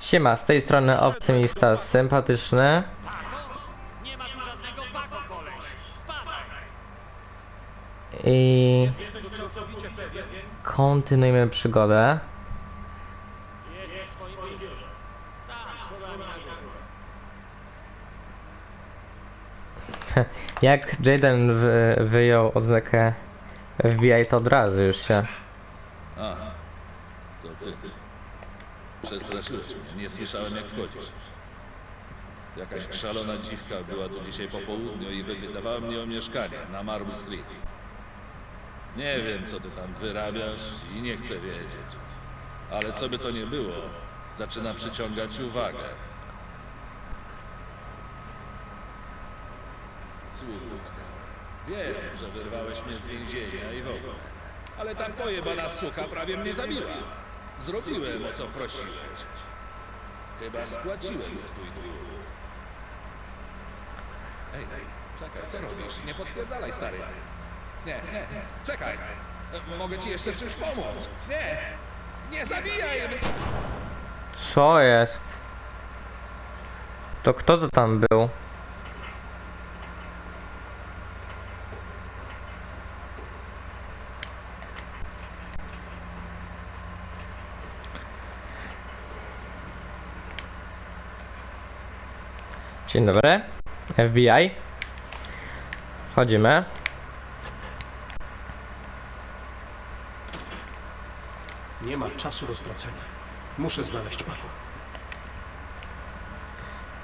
Siema, z tej strony optymista sympatyczny. I kontynuujemy przygodę. Jak Jaden wy, wyjął odznakę FBI, to od razu już się. Aha, to ty. Przestraszyłeś mnie, nie słyszałem jak wchodzisz. Jakaś szalona dziwka była tu dzisiaj po południu i wypytywała mnie o mieszkanie na Marble Street. Nie wiem, co ty tam wyrabiasz i nie chcę wiedzieć. Ale co by to nie było, zaczyna przyciągać uwagę. Słuchaj, wiem, że wyrwałeś mnie z więzienia i w ogóle. Ale ta pojebana suka prawie mnie zabiła. Zrobiłem, o co prosiłeś. Chyba spłaciłem swój dług. Ej, czekaj, co robisz? Nie podpierdalaj, stary. Nie, nie, czekaj. Mogę ci jeszcze w czymś pomóc. Nie, nie zabijaj! Co jest? To kto to tam był? Dzień dobry. FBI. Wchodzimy. Nie ma czasu do stracenia. Muszę znaleźć Paco.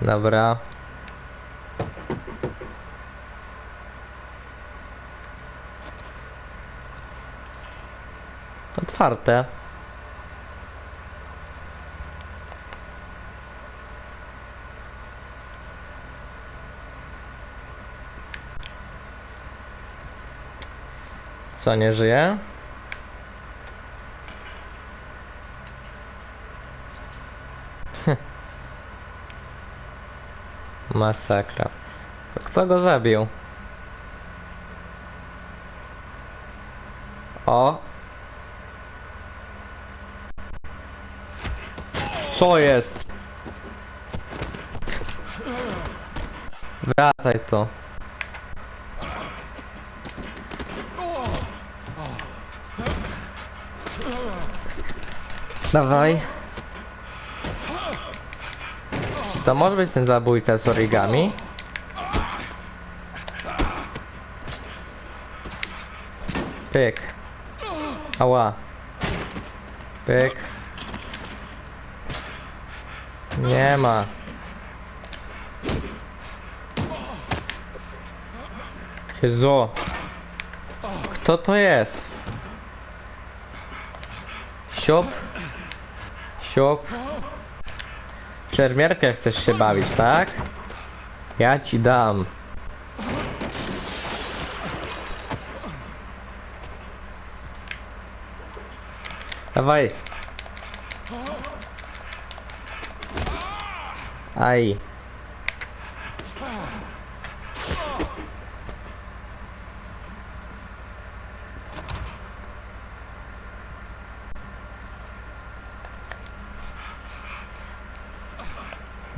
Dobra. Otwarte. Co, nie żyje? Masakra. To kto go zabił? O! Co jest? Wracaj tu. Dawaj. Czy to może być ten zabójca z origami? Pyk. Ała. Pyk. Nie ma. Jezu. Kto to jest? Siop. Siop. Szermierkę chcesz się bawić, tak? Ja ci dam. Dawaj. Aj.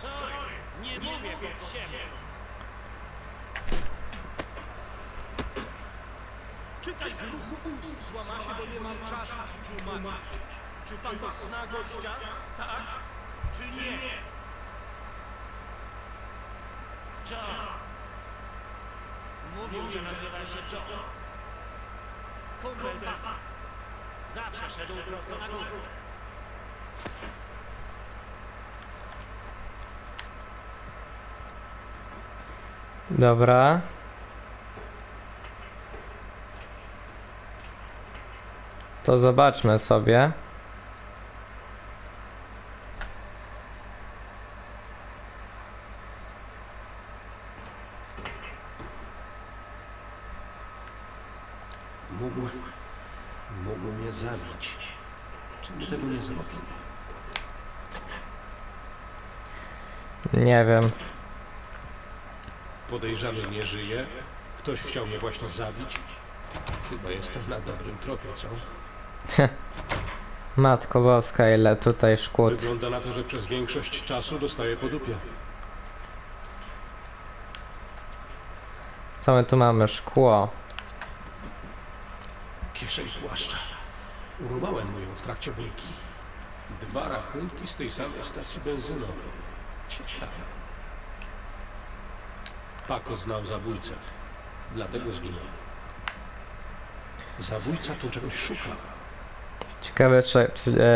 Sorry, nie mówię pod siebie. Czytaj z ruchu ust, złama się, bo nie mam czasu ci tłumaczyć. Czy pan to zna gościa? Tak? Czy nie? John. Mówił, że nazywa się John. Kumpel Papa. Zawsze szedł prosto na górę. Dobra. To zobaczmy sobie. Mógł, mógł mnie zabić. Czemu tego nie zrobił? Nie wiem. Podejrzany nie żyje. Ktoś chciał mnie właśnie zabić. Chyba jestem na dobrym tropie, co? Matko boska, ile tutaj szkód. Wygląda na to, że przez większość czasu dostaję po dupie. Co my tu mamy? Szkło. Kieszeń płaszcza. Urwałem mu ją w trakcie bójki. Dwa rachunki z tej samej stacji benzynowej. Ciekawe. Paco znał zabójcę. Dlatego zginął. Zabójca tu czegoś szuka. Ciekawe, cze,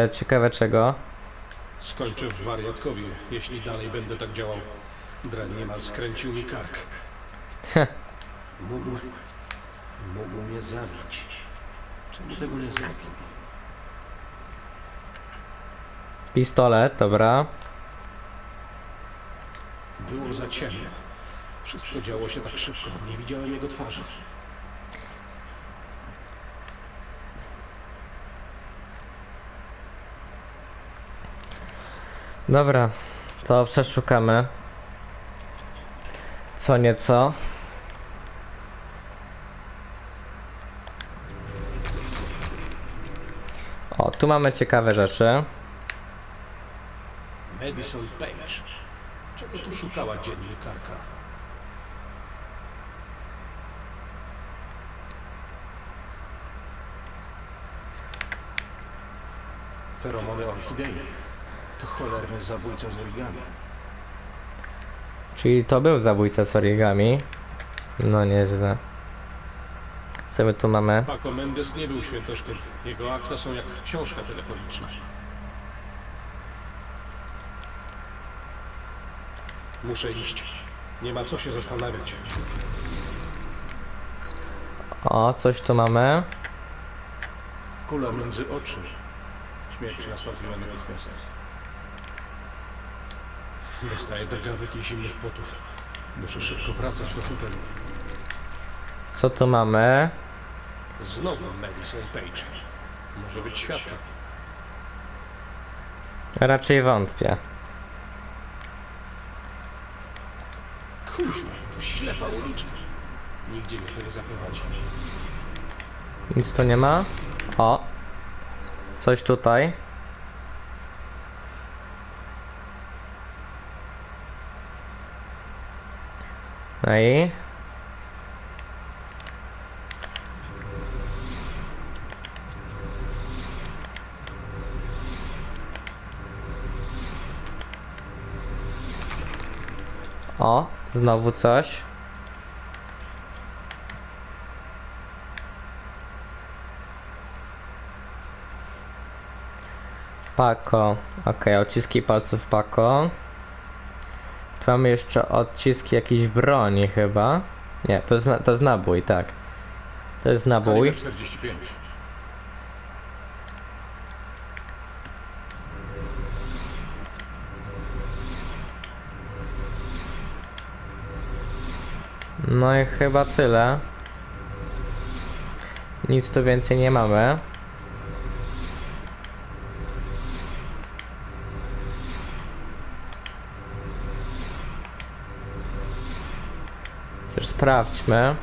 e, ciekawe czego. Skończę w wariatkowie, jeśli dalej będę tak działał. Drań niemal skręcił mi kark. Mógł... Mógł mnie zabić. Czemu tego nie zrobił? Pistolet, dobra. Było za ciemno. Wszystko działo się tak szybko. Nie widziałem jego twarzy. Dobra, to przeszukamy. Co nieco. O, tu mamy ciekawe rzeczy. Madison Page. Czego tu szukała dziennikarka? Feromony orchidei. To cholerny zabójca z origami. Czyli to był zabójca z origami. No nieźle. Co my tu mamy? Paco Mendes nie był świętoszkiem. Jego akta są jak książka telefoniczna. Muszę iść. Nie ma co się zastanawiać. O, coś tu mamy. Kula między oczy. Śmierć nastąpiła natychmiast. Dostaję drgawek i zimnych potów. Muszę szybko wracać do hotelu. Co tu mamy? Znowu Madison Page. Może być świadka. Raczej wątpię. Kuźwa, to ślepa uliczka. Nigdzie mnie to nie zaprowadzi. Nic tu nie ma? O! Coś tutaj. No i? O, znowu coś. Pako. Ok, odciski palców Pako. Tu mamy jeszcze odciski jakiejś broni chyba. Nie, to jest, na, to jest nabój, tak. To jest nabój. 45. No i chyba tyle. Nic tu więcej nie mamy. Sprawdźmy.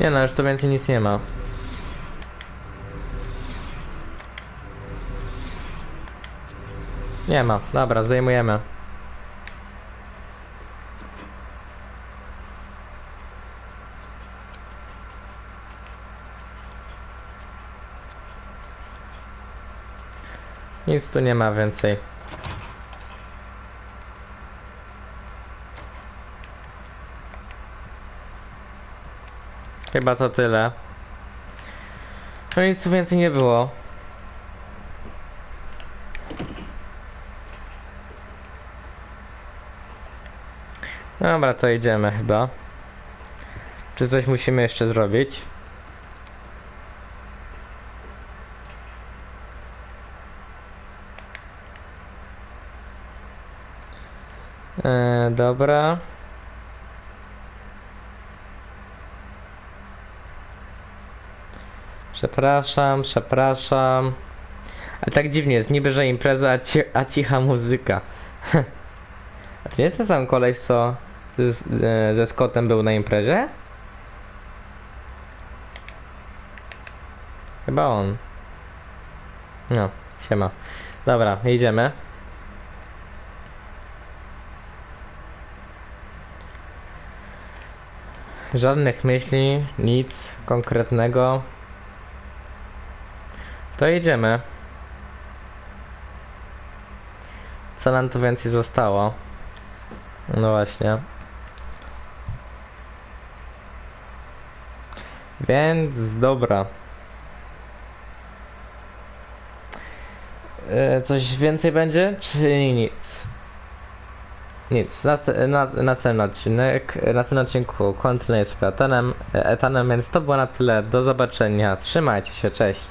Nie no, już tu więcej nic nie ma. Nie ma. Dobra, zdejmujemy. Nic tu nie ma więcej. Chyba to tyle. No nic więcej nie było. Dobra, to idziemy chyba. Czy coś musimy jeszcze zrobić? E, dobra. Przepraszam, przepraszam. A tak dziwnie jest, niby że impreza, a, ci, a cicha muzyka. A to nie jest ten sam koleś, co z, e, ze Scottem był na imprezie? Chyba on. No, siema. Dobra, idziemy. Żadnych myśli, nic konkretnego. To idziemy. Co nam tu więcej zostało? No właśnie. Więc dobra. E, Coś więcej będzie, czy nic? Nic. Nast- na, następny odcinek. Następnym odcinku kontynuuję z etanem, etanem, więc to było na tyle. Do zobaczenia. Trzymajcie się, cześć.